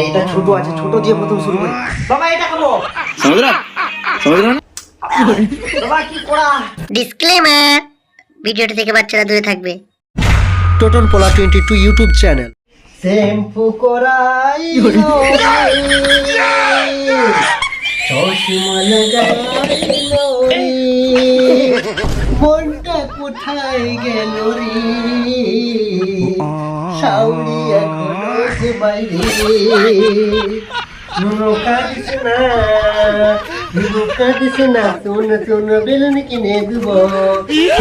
এটা ছোট আছে ছোট দিয়ে প্রথম শুরু করি বাবা এটা খাব সমুদ্রা সমুদ্রা বাবা কি করা ডিসক্লেমার ভিডিওটা থেকে বাচ্চারা দূরে থাকবে টোটন পোলা twenty two YouTube channel shampoo করাই মনটা কোথায় গেল রে সাউরি ঘুমাইরে নুনো কাঁদিস না কাঁদিস না শোন শোন বেলুন কিনে দেব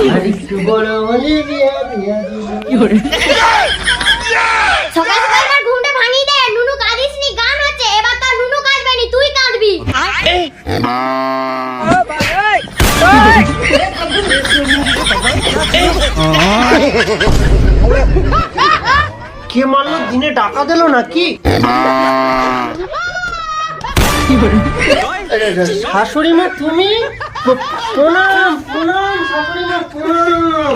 আর একটু বড় হলে বিয়া দিয়া দিব সকাল সকাল আমার ঘুমটা ভাঙিয়ে দে নুনু কাঁদিস নি গান হচ্ছে এবার তো নুনু কাঁদবে নি তুই কাঁদবি কে মারলো দিনে ডাকা দিল নাকি? শাশুড়ি মা তুমি? প- প্রণাম প্রণাম শাশুড়ি মা প্রণাম।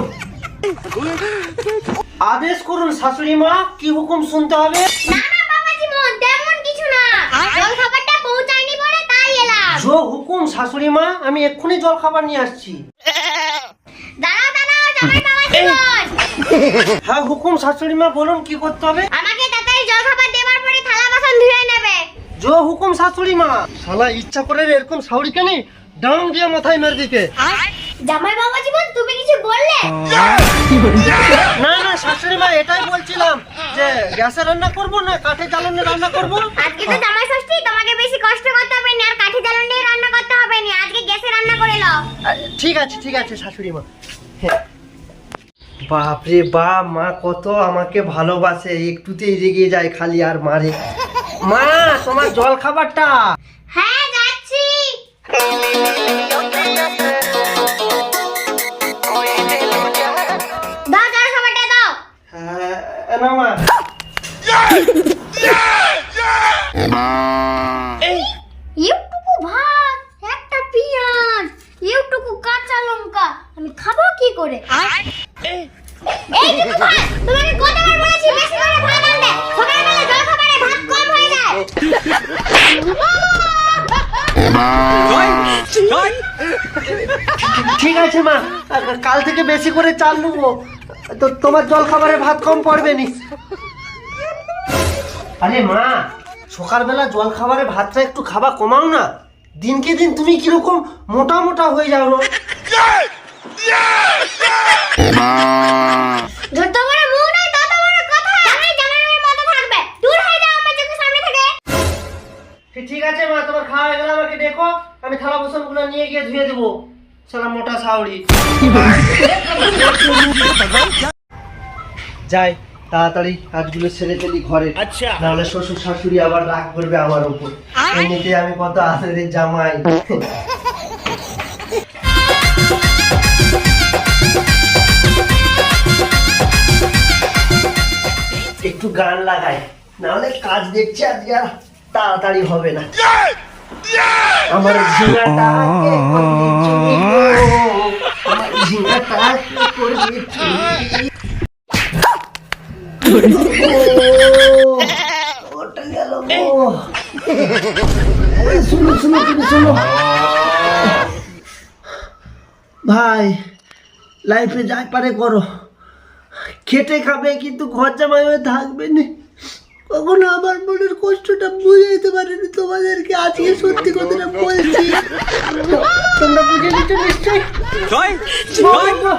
আদেশ করুন শাশুড়ি মা কি হুকুম শুনতে হবে? জো হুকুম শাশুড়ি মা আমি এক্ষুনি জল খাবার নিয়ে আসছি। দাঁড়াও দাঁড়াও জামাই বাবাজি মন। হ্যাঁ হুকুম শাশুড়ি মা বলুন কি করতে হবে? আমাকে তাড়াতাড়ি জল খাবার দেবার পরে থালা বাসন ধুয়ে নেবে। জো হুকুম শাশুড়ি মা। শালা ইচ্ছা করে এরকম শাউরি কেন ডাং দিয়ে মাথায় মেরে দিতে। জামাই বাবাজি মন তুমি কিছু বললে? না না শাশুড়ি মা এটাই বলছিলাম যে গ্যাসে রান্না করব না কাঠে জ্বালানে রান্না করব? আজকে তো জামাই ষষ্ঠী তোমাকে বেশি কষ্ট করতে হবে না আর কাঠি জ্বালন রান্না করতে হবে না আজকে গ্যাসে রান্না করে নাও। ঠিক আছে ঠিক আছে শাশুড়ি মা। হ্যাঁ। বাপরে বা মা কত আমাকে ভালোবাসে, একটুতেই রেগে যায় খালি আর মারে। মা, তোমার জল খাবারটা ঠিক আছে, মা। কাল থেকে বেশি করে চাল নেব তো তোমার জল খাবারে ভাত কম পড়বে নি। আরে মা, সকালবেলা জল খাবারে ভাতটা একটু খাবা কমাও না। দিনকে দিন তুমি কীরকম মোটা মোটা হয়ে যাও না ঠিক- আছে মা তোমার খাওয়া হয়ে গেলে আমাকে দেখো আমি থালা বাসনগুলো নিয়ে গিয়ে ধুয়ে দেবো। সালা মোটা সাউরি যাই তাড়াতাড়ি কাজগুলো সেরে ফেলি ঘরে। নাহলে শ্বশুর শাশুড়ি আবার রাগ করবে আমার উপর। এমনিতে আমি কত আদরের জামাই। একটু গান লাগাই নাহলে কাজ দেখছি আজকে আর তাড়াতাড়ি হবে না। আমার ঝিঙাটা? আমার ঝিঙাটা করবে ওটা গেল গো। এই, শুনো শুনো তুমি শুনো ভাই লাইফে যাই পারে করো। খেটে খাবে কিন্তু ঘর জামাই হয়ে থাকবে না। কখনো আমার মনের কষ্টটা বুঝাইতে পারিনি তোমাদেরকে আজকে সত্যি কথাটা বলছি। তোমরা বুঝে নিচ্ছ নিশ্চয়ই? বাবা।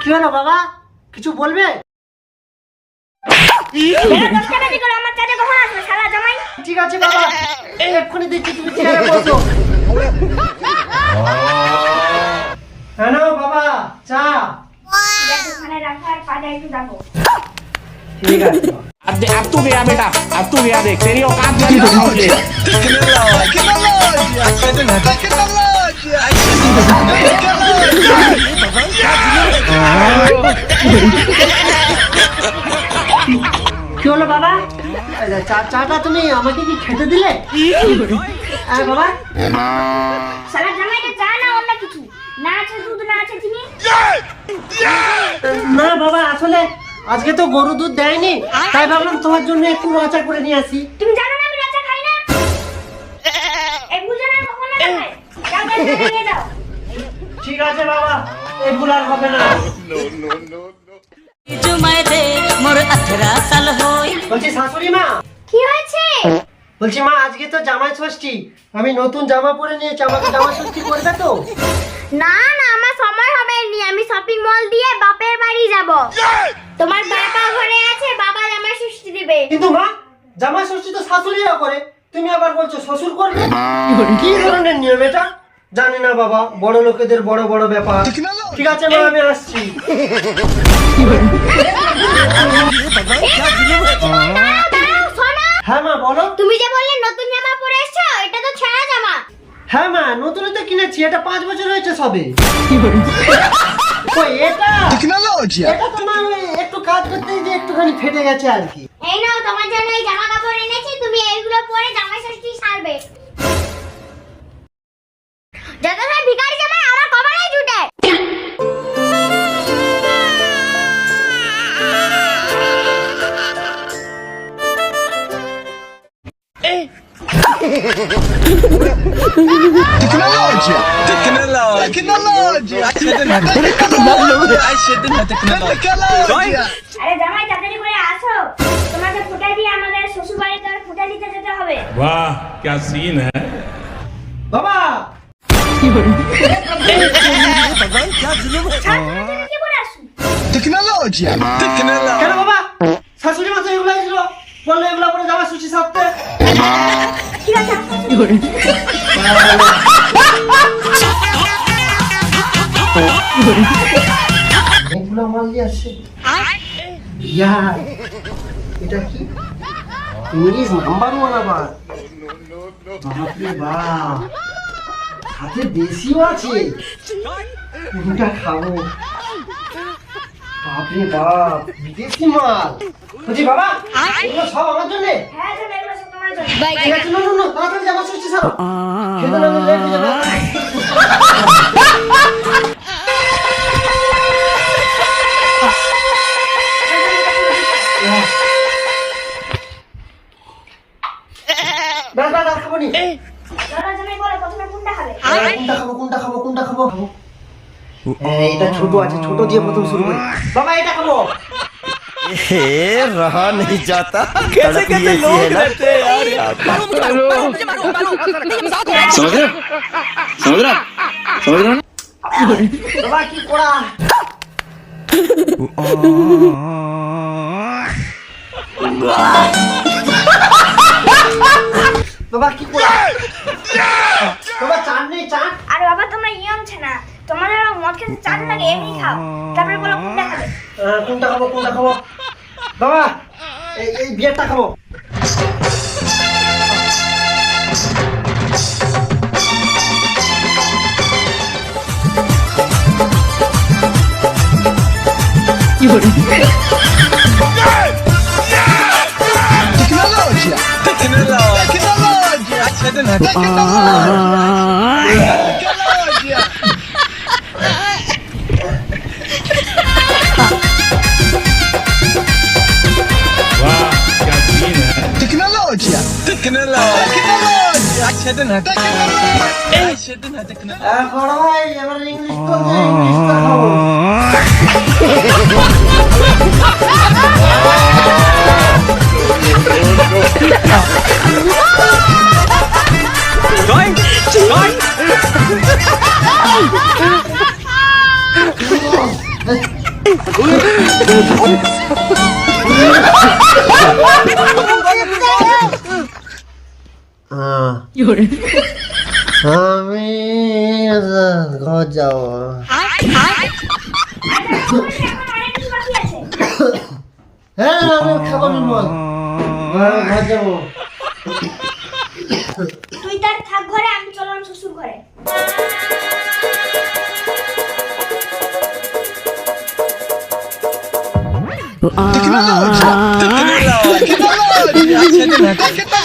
কি হলো? বাবা? কিছু বলবে? ঠিক আছে বাবা এক্ষুনি দেখছি তুমি চেয়ারে বসো হ্যাঁ নাও বাবা চা ওখানে রাখো আর পাটা একটু রাখো ঠিক আছে अब दे- अब तू गया बेटा अब तू गया देख तेरी औकात नहीं दिखाऊंगे কি হলো বাবা? চাটা তুমি আমাকে কি খেতে দিলে? হ্যাঁ বাবা। চা না অন্য কিছু। না আছে দুধ না আছে চিনি। না বাবা আসলে আজকে তো গরু দুধ দেয়নি তাই ভাবলাম তোমার জন্য একটু আচার করে নিয়ে আসি। তুমি জানো না আমি রাজা খাই না? এই বুঝে না কখনো না খাই ঠিক আছে বাবা এগুলো আর হবে না। বলছি শাশুড়ি মা। কি হয়েছে? বলছি মা আজকে তো জামাই ষষ্ঠী। আমি নতুন জামা পরে নিয়েছি আমাকে জামাই ষষ্ঠী করবে তো? না না আমার সময় হবে নি আমি শপিং মল দিয়ে বাপের বাড়ি যাব। তোমার বাবা ঘরে আছে বাবা জামাই ষষ্ঠী দিবে। কিন্তু মা জামাই ষষ্ঠী তো শাশুড়িরা করে। তুমি আবার বলছো শ্বশুর করবে? কি ধরনের নিয়ম এটা? জানি না বাবা বড় লোকেদের বড় বড় ব্যাপার। ঠিক আছে মা আমি আসছি। হ্যাঁ মা বলো। তুমি যে বললে নতুন জামা পরে এসছো এটা তো ছেঁড়া জামা। হ্যাঁ মা নতুন তো কিনেছি এটা পাঁচ বছর হয়েছে সবে। ওই এটা এটা তো মা একটু কাজ করতে যে একটুখানি ফেটে গেছে আর কি। এই নাও তোমার জন্য এই জামা কাপড় এনেছি তুমি এইগুলো পরে জামাই ষষ্ঠী সারবে? Tecnologia! Tecnologia! Tecnologia! Tecnologia! আরে জামাই তাড়াতাড়ি করে আসো তোমাকে ফুটাই দিয়ে আমাদের শ্বশুর বাড়িতে আর ফুটাই দিতে যেতে হবে वाह क्या सीन है বাবা তুমি কি পরে আসো Tecnologia! Tecnologia! কেন বাবা শাশুড়ি মা তো এগুলো ছিল বললো ইয়া এটা কি ইংলিশ নাম্বার ওয়ান আবার বাপরে বাপ সাথে দেশিও আছে কোনটা খাব বাপরে বাপ বিদেশি মাল বলছি বাবা সব আমার জন্য তাড়াতাড়ি জামা সুচি সারো খেতে না লেট হয়ে যাবে প্রথমে কোনটা খাবে কোনটা খাব এটা ছোট আছে ছোট দিয়ে প্রথম শুরু করি বাবা এটা খাব। रहा नहीं जाता कैसे कैसे लोग रहते हैं यार समझ रहे हो समझ रहे हो समझ रहे हो ना বাবা কি করা বাবা কি করা বাবা চান নেই চান আরে বাবা তোমরা ইয়ং ছে আবার মদ খেতে চান লাগে এমনি খাও তারপরে বলো কোনটা খাবে কোনটা খাব কোনটা খাব বাবা এই এই বিয়ারটা খাব Tecnologia! Tecnologia! Tecnologia! Tecnologia! Tecnologia! Tecnologia! আহ, বড় ভাই এবার ইংলিশ তো ইংলিশটা খাব আমি ঘর যাব হ্যাঁ আমি খাব হ্যাঁ, ঘর যাব তুই তার থাক ঘরে আমি চললাম শ্বশুর ঘরে! Tecnologia!